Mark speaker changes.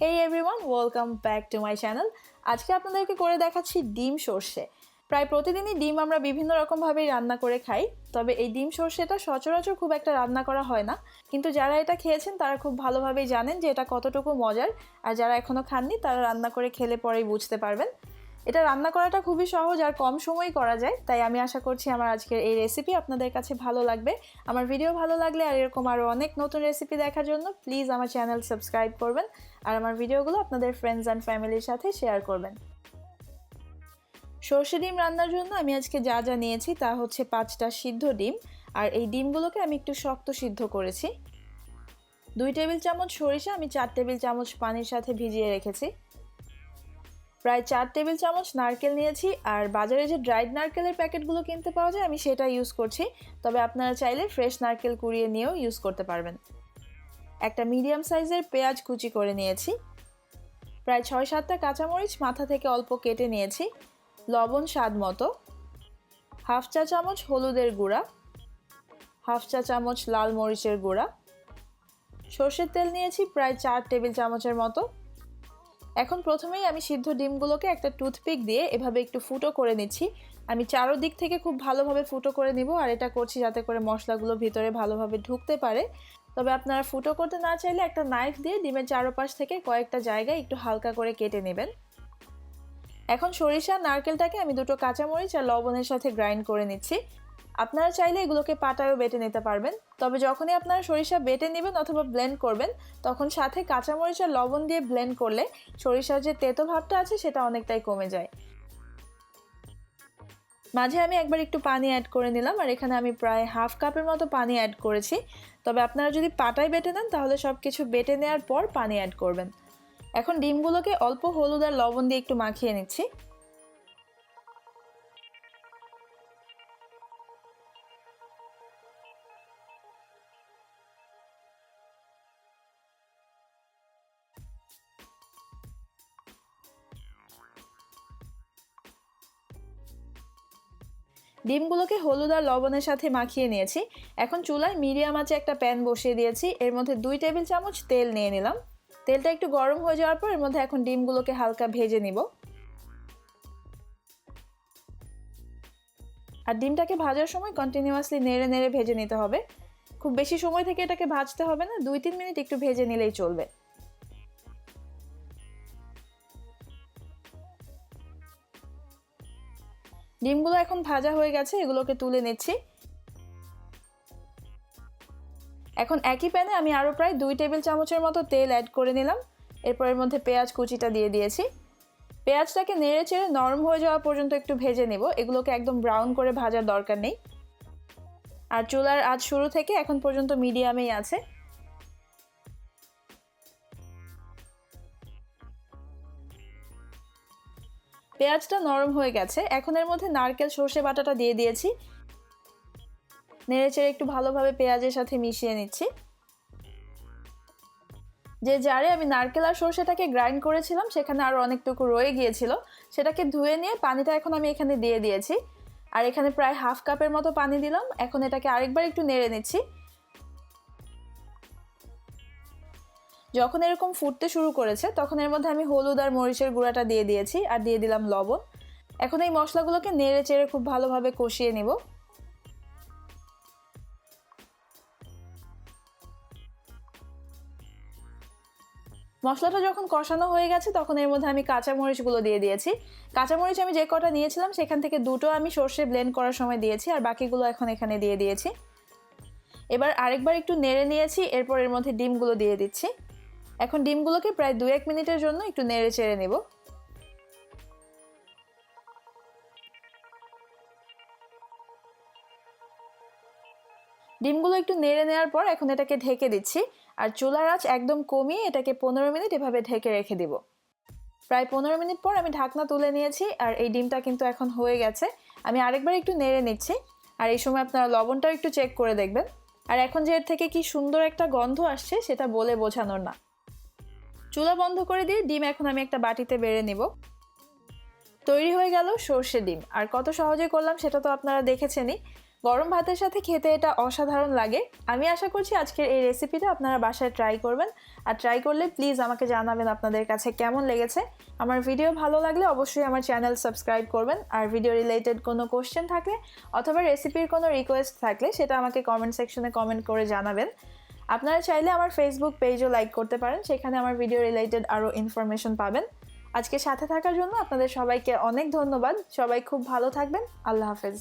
Speaker 1: Hey everyone welcome back to my channel আজকে আপনাদেরকে করে দেখাচ্ছি ডিম সর্ষে। প্রায় প্রতিদিনই ডিম আমরা বিভিন্ন রকমভাবেই রান্না করে খাই, তবে এই ডিম সর্ষেটা সচরাচর খুব একটা রান্না করা হয় না। কিন্তু যারা এটা খেয়েছেন, তারা খুব ভালোভাবেই জানেন যে এটা কতটুকু মজার, আর যারা এখনও খাননি, তারা রান্না করে খেলে পরেই বুঝতে পারবেন। এটা রান্না করাটা খুবই সহজ আর কম সময় করা যায়, তাই আমি আশা করছি আমার আজকের এই রেসিপি আপনাদের কাছে ভালো লাগবে। আমার ভিডিও ভালো লাগলে আর এরকম আরও অনেক নতুন রেসিপি দেখার জন্য প্লিজ আমার চ্যানেল সাবস্ক্রাইব করবেন আর আমার ভিডিওগুলো আপনাদের ফ্রেন্ডস অ্যান্ড ফ্যামিলির সাথে শেয়ার করবেন। সর্ষে ডিম রান্নার জন্য আমি আজকে যা যা নিয়েছি তা হচ্ছে পাঁচটা সিদ্ধ ডিম, আর এই ডিমগুলোকে আমি একটু শক্ত সিদ্ধ করেছি। দুই টেবিল চামচ সরিষা, আমি চার টেবিল চামচ পানির সাথে ভিজিয়ে রেখেছি। প্রায় চার টেবিল চামচ নারকেল নিয়েছি, আর বাজারে যে ড্রাইড নারকেলের প্যাকেটগুলো কিনতে পাওয়া যায়, আমি সেটা ইউজ করছি। তবে আপনারা চাইলে ফ্রেশ নারকেল কুড়িয়ে নিয়েও ইউজ করতে পারবেন। একটা মিডিয়াম সাইজের পেঁয়াজ কুচি করে নিয়েছি। প্রায় ছয় সাতটা কাঁচামরিচ মাথা থেকে অল্প কেটে নিয়েছি। লবণ স্বাদ মতো। হাফ চা চামচ হলুদের গুঁড়া। হাফ চা চামচ লাল মরিচের গুঁড়া। সর্ষের তেল নিয়েছি প্রায় চার টেবিল চামচের মতো। এখন প্রথমেই আমি সিদ্ধ ডিমগুলোকে একটা টুথপিক দিয়ে এভাবে একটু ফুটো করে নিচ্ছি। আমি চারোদিক থেকে খুব ভালোভাবে ফুটো করে নিব আর এটা করছি যাতে করে মশলাগুলো ভিতরে ভালোভাবে ঢুকতে পারে। তবে আপনারা ফুটো করতে না চাইলে একটা নাইফ দিয়ে ডিমের চারোপাশ থেকে কয়েকটা জায়গায় একটু হালকা করে কেটে নেবেন। এখন সরিষা নারকেলটাকে আমি দুটো কাঁচামরিচ আর লবণের সাথে গ্রাইন্ড করে নিচ্ছি। আপনারা চাইলে এগুলোকে পাটায়ও বেটে নিতে পারবেন। তবে যখনই আপনারা সরিষা বেটে নেবেন অথবা ব্লেন্ড করবেন, তখন সাথে কাঁচামরিচ আর লবণ দিয়ে ব্লেন্ড করলে সরিষার যে তেতো ভাবটা আছে সেটা অনেকটাই কমে যায়। মাঝে আমি একবার একটু পানি অ্যাড করে নিলাম, আর এখানে আমি প্রায় হাফ কাপের মতো পানি অ্যাড করেছি। তবে আপনারা যদি পাটায় বেটে নেন, তাহলে সব কিছু বেটে নেওয়ার পর পানি অ্যাড করবেন। এখন ডিমগুলোকে অল্প হলুদ আর লবণ দিয়ে একটু মাখিয়ে নিচ্ছি। ডিমগুলোকে হলুদ আর লবণের সাথে মাখিয়ে নিয়েছি। এখন চুলায় মিডিয়াম আঁচে একটা প্যান বসিয়ে দিয়েছি। এর মধ্যে দুই টেবিল চামচ তেল নিয়ে নিলাম। তেলটা একটু গরম হয়ে যাওয়ার পর এর মধ্যে এখন ডিমগুলোকে হালকা ভেজে নিব। আর ডিমটাকে ভাজার সময় কন্টিনিউয়াসলি নেড়ে নেড়ে ভেজে নিতে হবে। খুব বেশি সময় থেকে এটাকে ভাজতে হবে না দুই তিন মিনিট একটু ভেজে নিলেই চলবে। ডিমগুলো এখন ভাজা হয়ে গেছে, এগুলোকে তুলে নিচ্ছি। এখন একই প্যানে আমি আরও প্রায় দুই টেবিল চামচের মতো তেল অ্যাড করে নিলাম। এরপর এর মধ্যে পেঁয়াজ কুচিটা দিয়ে দিয়েছি। পেঁয়াজটাকে নেড়ে চেড়ে নরম হয়ে যাওয়া পর্যন্ত একটু ভেজে নেব। এগুলোকে একদম ব্রাউন করে ভাজার দরকার নেই। আর চুলার আজ শুরু থেকে এখন পর্যন্ত মিডিয়ামেই আছে। পেঁয়াজটা নরম হয়ে গেছে। এখন এর মধ্যে নারকেল, সর্ষে বাটাটা দিয়ে দিয়েছি। নেড়ে চেড়ে একটু ভালোভাবে পেঁয়াজের সাথে মিশিয়ে নিচ্ছি। যে জারে আমি নারকেল আর সর্ষেটাকে গ্রাইন্ড করেছিলাম, সেখানে আরও অনেকটুকু রয়ে গিয়েছিল। সেটাকে ধুয়ে নিয়ে পানিটা এখন আমি এখানে দিয়ে দিয়েছি। আর এখানে প্রায় হাফ কাপের মতো পানি দিলাম। এখন এটাকে আরেকবার একটু নেড়ে নিচ্ছি। যখন এরকম ফুটতে শুরু করেছে, তখন এর মধ্যে আমি হলুদ আর মরিচের গুঁড়াটা দিয়ে দিয়েছি আর দিয়ে দিলাম লবণ। এখন এই মশলাগুলোকে নেড়ে চেড়ে খুব ভালোভাবে কষিয়ে নিব। মশলাটা যখন কষানো হয়ে গেছে, তখন এর মধ্যে আমি কাঁচামরিচগুলো দিয়ে দিয়েছি। কাঁচামরিচ আমি যে কটা নিয়েছিলাম, সেখান থেকে দুটো আমি সর্ষে ব্লেন্ড করার সময় দিয়েছি আর বাকিগুলো এখন এখানে দিয়ে দিয়েছি। এবার আরেকবার একটু নেড়ে নিয়েছি, এরপর এর মধ্যে ডিমগুলো দিয়ে দিচ্ছি। এখন ডিমগুলোকে প্রায় দু এক মিনিটের জন্য একটু নেড়ে চেড়ে নেব। ডিমগুলো একটু নেড়ে নেওয়ার পর এখন এটাকে ঢেকে দিচ্ছি। আর চুলার আঁচ একদম কমিয়ে এটাকে পনেরো মিনিট এভাবে ঢেকে রেখে দিব। প্রায় পনেরো মিনিট পর আমি ঢাকনা তুলে নিয়েছি আর এই ডিমটা কিন্তু এখন হয়ে গেছে। আমি আরেকবার একটু নেড়ে নিচ্ছি। আর এই সময় আপনারা লবণটাও একটু চেক করে দেখবেন। আর এখন যে এর থেকে কি সুন্দর একটা গন্ধ আসছে সেটা বলে বোঝানোর না। চুলা বন্ধ করে দিয়ে ডিম এখন আমি একটা বাটিতে বেড়ে নেব। তৈরি হয়ে গেল সর্ষে ডিম। আর কত সহজে করলাম সেটা তো আপনারা দেখেছেনই। গরম ভাতের সাথে খেতে এটা অসাধারণ লাগে। আমি আশা করছি আজকের এই রেসিপিটা আপনারা বাসায় ট্রাই করবেন। আর ট্রাই করলে প্লিজ আমাকে জানাবেন আপনাদের কাছে কেমন লেগেছে। আমার ভিডিও ভালো লাগলে অবশ্যই আমার চ্যানেল সাবস্ক্রাইব করবেন। আর ভিডিও রিলেটেড কোনো কোশ্চেন থাকলে অথবা রেসিপির কোনো রিকোয়েস্ট থাকলে সেটা আমাকে কমেন্ট সেকশনে কমেন্ট করে জানাবেন। আপনারা চাইলে আমার ফেসবুক পেজও লাইক করতে পারেন, সেখানে আমার ভিডিও রিলেটেড আরও ইনফরমেশন পাবেন। আজকে সাথে থাকার জন্য আপনাদের সবাইকে অনেক ধন্যবাদ। সবাই খুব ভালো থাকবেন। আল্লাহ হাফেজ।